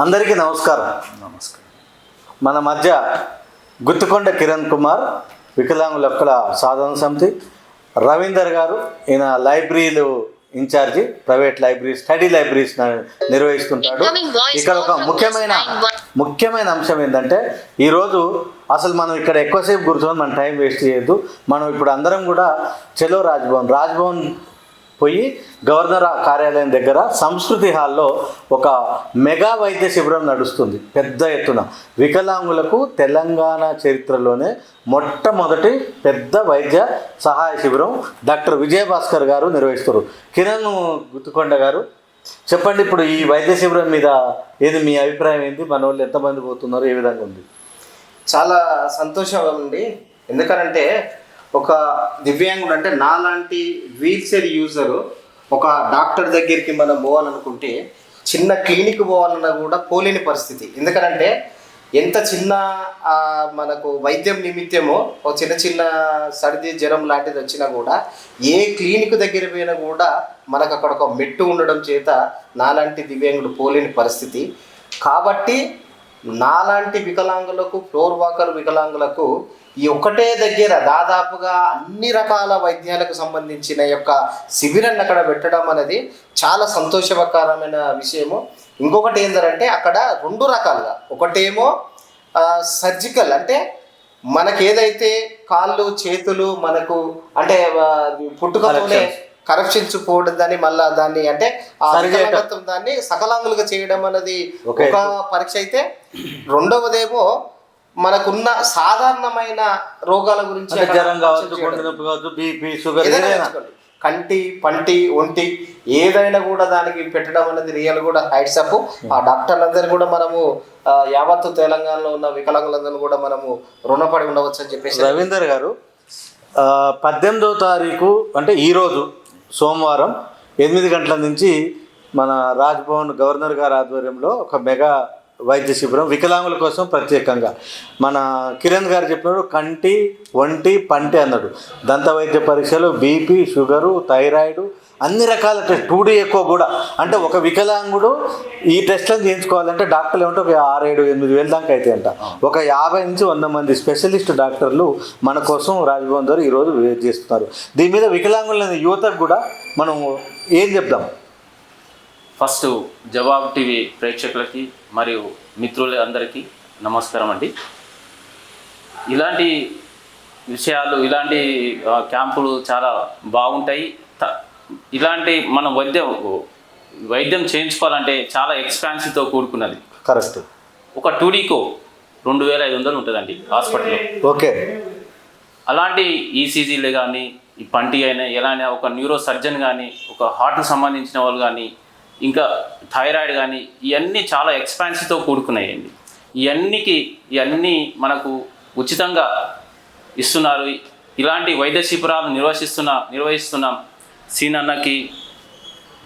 అందరికీ నమస్కారం. నమస్కారం. మన మధ్య గుత్తుకొండ కిరణ్ కుమార్ వికలాంగుల హక్కుల సాధన సమితి రవీందర్ గారు ఈయన లైబ్రరీలు incharge private library study libraries న- నిర్వహిస్తుంటాడు. ఇక్కడ ఒక ముఖ్యమైన. ముఖ్యమైన అంశం ఏంటంటే ఈరోజు అసలు మనం ఇక్కడ ఎక్కువసేపు కూర్చొని మన టైం వేస్ట్ చేయొద్దు. మనం ఇప్పుడు అందరం కూడా చలో రాజ్భవన్ రాజ్భవన్ పోయి గవర్నర్ కార్యాలయం దగ్గర సంస్కృతి హాల్లో ఒక మెగా వైద్య శిబిరం నడుస్తుంది పెద్ద ఎత్తున. వికలాంగులకు తెలంగాణ చరిత్రలోనే మొట్టమొదటి పెద్ద వైద్య సహాయ శిబిరం డాక్టర్ విజయభాస్కర్ గారు నిర్వహిస్తారు. కిరణ్ గుత్తుకొండ గారు చెప్పండి ఇప్పుడు ఈ వైద్య శిబిరం మీద ఏది మీ అభిప్రాయం ఏంటి మన వాళ్ళు ఎంతమంది పోతున్నారు? ఏ విధంగా ఉంది? చాలా సంతోషం అండి. ఎందుకనంటే ఒక దివ్యాంగుడు అంటే నాలాంటి వీల్ చైర్ యూజరు ఒక డాక్టర్ దగ్గరికి మనం పోవాలనుకుంటే చిన్న క్లినిక్ పోవాలన్నా కూడా పోలేని పరిస్థితి. ఎందుకనంటే ఎంత చిన్న మనకు వైద్యం నిమిత్తమో ఒక చిన్న చిన్న సర్ది జ్వరం లాంటిది వచ్చినా కూడా ఏ క్లినిక్ దగ్గర పోయినా కూడా మనకు అక్కడ ఒక మెట్టు ఉండడం చేత నాలాంటి దివ్యాంగుడు పోలేని పరిస్థితి. కాబట్టి నాలాంటి వికలాంగులకు ఫ్లోర్ వాకర్ వికలాంగులకు ఈ ఒకటే దగ్గర దాదాపుగా అన్ని రకాల వైద్యాలకు సంబంధించిన యొక్క శిబిరాన్ని అక్కడ పెట్టడం అనేది చాలా సంతోషకరమైన విషయము. ఇంకొకటి ఏంటంటే అక్కడ రెండు రకాలుగా. ఒకటేమో సర్జికల్ అంటే మనకి ఏదైతే కాళ్ళు చేతులు మనకు అంటే ఆ, పుట్టుకతోనే కరప్షన్స్ పోవడం దాన్ని మళ్ళా దాన్ని అంటే ఆ. వికలాంగత్వం దాన్ని సకలాంగులుగా చేయడం అనేది. ఒక పరీక్ష అయితే రెండవదేమో మనకున్న సాధారణమైన రోగాల గురించి జ్వరం కావచ్చు బీపీ షుగర్. కంటి పంటి ఒంటి ఏదైనా కూడా దానికి పెట్టడం అనేది రియల్ కూడా హైట్స్ అప్ ఆ డాక్టర్లందరూ కూడా మనము యావత్తు తెలంగాణలో ఉన్న వికలాంగులందరూ కూడా మనము రుణపడి ఉండవచ్చు అని చెప్పేసి రవీందర్ గారు పద్దెనిమిదో తారీఖు అంటే ఈరోజు సోమవారం ఎనిమిది గంటల నుంచి మన రాజ్భవన్ గవర్నర్ గారి ఆధ్వర్యంలో ఒక మెగా వైద్య శిబిరం వికలాంగుల కోసం ప్రత్యేకంగా. మన కిరణ్ గారు చెప్పినాడు కంటి ఒంటి పంటి అన్నాడు. దంత వైద్య పరీక్షలు బీపీ షుగరు థైరాయిడ్ అన్ని రకాల టెస్ట్ టూ డీ ఎక్కువ కూడా. అంటే ఒక వికలాంగుడు ఈ టెస్ట్లను చేయించుకోవాలంటే డాక్టర్లు ఏమంటే ఒక ఆరు ఏడు ఎనిమిది వేల దాకా అయితే అంట ఒక యాభై నుంచి వంద మంది స్పెషలిస్ట్ డాక్టర్లు మన కోసం రాజభవన్ ద్వారా ఈరోజు వెయిట్ చేస్తున్నారు. దీని మీద వికలాంగులైన యువతకు కూడా మనం ఏం చెప్దాం? ఫస్ట్ జవాబు టీవీ ప్రేక్షకులకి మరియు మిత్రులందరికీ నమస్కారం అండి. ఇలాంటి విషయాలు ఇలాంటి క్యాంపులు చాలా బాగుంటాయి. త- ఇలాంటి మనం వైద్యం వైద్యం చేయించుకోవాలంటే చాలా ఎక్స్పాన్సివ్తో కూడుకున్నది. కరెక్ట్. ఒక టూడీకో రెండు వేల ఐదు వందలు ఉంటుందండి హాస్పిటల్లో. ఓకే. అలాంటి ఈసీజీలు కానీ ఈ పంటి అయినా ఎలానే ఒక న్యూరో సర్జన్ కానీ ఒక హార్ట్కి సంబంధించిన వాళ్ళు కానీ ఇంకా థైరాయిడ్ కానీ ఇవన్నీ చాలా ఎక్స్పాన్సివ్తో కూడుకున్నాయండి. ఇవన్నీకి ఇవన్నీ మనకు ఉచితంగా ఇస్తున్నారు. ఇలాంటి వైద్య శిబిరాలు నిర్వహిస్తున్న నిర్వహిస్తున్నాం. సీనన్నకి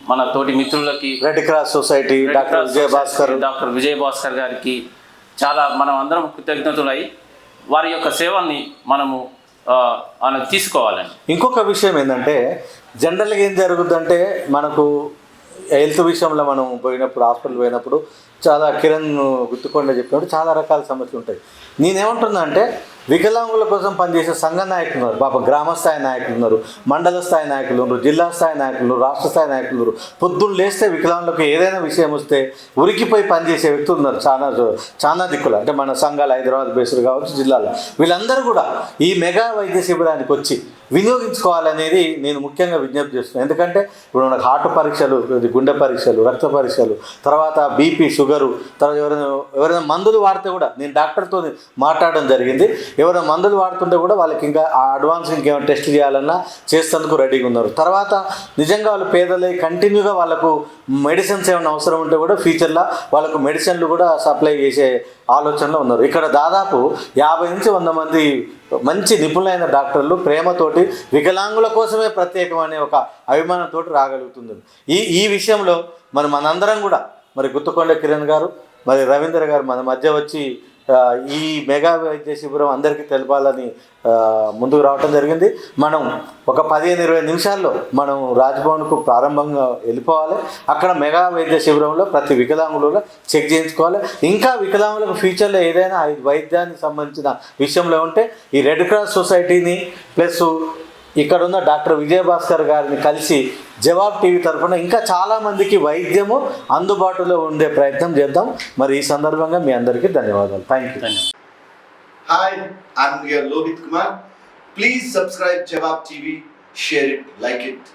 మన తోటి మిత్రులకి red cross society doctor Vijaya Bhaskar. Doctor Vijay Bhaskar గారికి చాలా మనం అందరం కృతజ్ఞతలై వారి యొక్క సేవల్ని మనము మనం తీసుకోవాలండి ఇంకొక విషయం ఏంటంటే జనరల్గా ఏం జరుగుద్దంటే మనకు హెల్త్ విషయంలో మనం పోయినప్పుడు హాస్పిటల్ పోయినప్పుడు చాలా కిరణ్ గుర్తుకొండ చెప్పినప్పుడు చాలా రకాల సమస్యలు ఉంటాయి. నేనేమంటున్నా అంటే వికలాంగుల కోసం పనిచేసే సంఘ నాయకులు ఉన్నారు. పాప గ్రామ స్థాయి నాయకులు ఉన్నారు. మండల స్థాయి నాయకులు ఉన్నారు. జిల్లా స్థాయి నాయకులు ఉన్నారు, రాష్ట్ర స్థాయి నాయకులు ఉన్నారు. పొద్దున్న లేస్తే వికలాంగులకు ఏదైనా విషయం వస్తే ఉరికిపోయి పనిచేసే వ్యక్తులు ఉన్నారు. చాలా చాలా దిక్కులు. అంటే మన సంఘాలు హైదరాబాద్ బేసులు కావచ్చు జిల్లాలో. వీళ్ళందరూ కూడా ఈ మెగా వైద్య శిబిరానికి వచ్చి వినియోగించుకోవాలనేది నేను ముఖ్యంగా విజ్ఞప్తి చేస్తున్నాను. ఎందుకంటే ఇప్పుడు మనకు హార్ట్ పరీక్షలు గుండె పరీక్షలు రక్త పరీక్షలు తర్వాత బీపీ షుగరు తర్వాత ఎవరైనా ఎవరైనా మందులు వాడితే కూడా నేను డాక్టర్తో మాట్లాడడం జరిగింది. ఎవరైనా మందులు వాడుతుంటే కూడా వాళ్ళకి ఇంకా ఆ అడ్వాన్స్ ఇంకేమైనా టెస్ట్ చేయాలన్నా చేస్తేందుకు రెడీగా ఉన్నారు. తర్వాత నిజంగా వాళ్ళు పేదలై కంటిన్యూగా వాళ్ళకు మెడిసిన్స్ ఏమైనా అవసరం ఉంటే కూడా ఫ్యూచర్లో వాళ్ళకు మెడిసిన్లు కూడా సప్లై చేసే ఆలోచనలో ఉన్నారు. ఇక్కడ దాదాపు యాభై నుంచి వంద మంది మంచి నిపుణులైన డాక్టర్లు ప్రేమతోటి వికలాంగుల కోసమే ప్రత్యేకం అనే ఒక అభిమానంతో రాగలుగుతుంది. ఈ ఈ విషయంలో మరి మనందరం కూడా మరి గుత్తుకొండ కిరణ్ గారు మరి రవీంద్ర గారు మన మధ్య వచ్చి ఈ మెగా వైద్య శిబిరం అందరికీ తెలపాలని ముందుకు రావటం జరిగింది. మనం ఒక పదిహేను ఇరవై నిమిషాల్లో మనం రాజ్భవన్కు ప్రారంభంగా వెళ్ళిపోవాలి. అక్కడ మెగా వైద్య శిబిరంలో ప్రతి వికలాంగులలో చెక్ చేయించుకోవాలి. ఇంకా వికలాంగులకు ఫ్యూచర్లో ఏదైనా వైద్యానికి సంబంధించిన విషయంలో ఉంటే ఈ రెడ్ క్రాస్ సొసైటీని ప్లస్ ఇక్కడ ఉన్న డాక్టర్ విజయభాస్కర్ గారిని కలిసి జవాబ్ టీవీ తరఫున ఇంకా చాలామందికి వైద్యము అందుబాటులో ఉండే ప్రయత్నం చేద్దాం మరి ఈ సందర్భంగా మీ అందరికీ ధన్యవాదాలు thank you hi Hi, I'm your Lohit Kumar. Please subscribe Jawab TV, share it like it.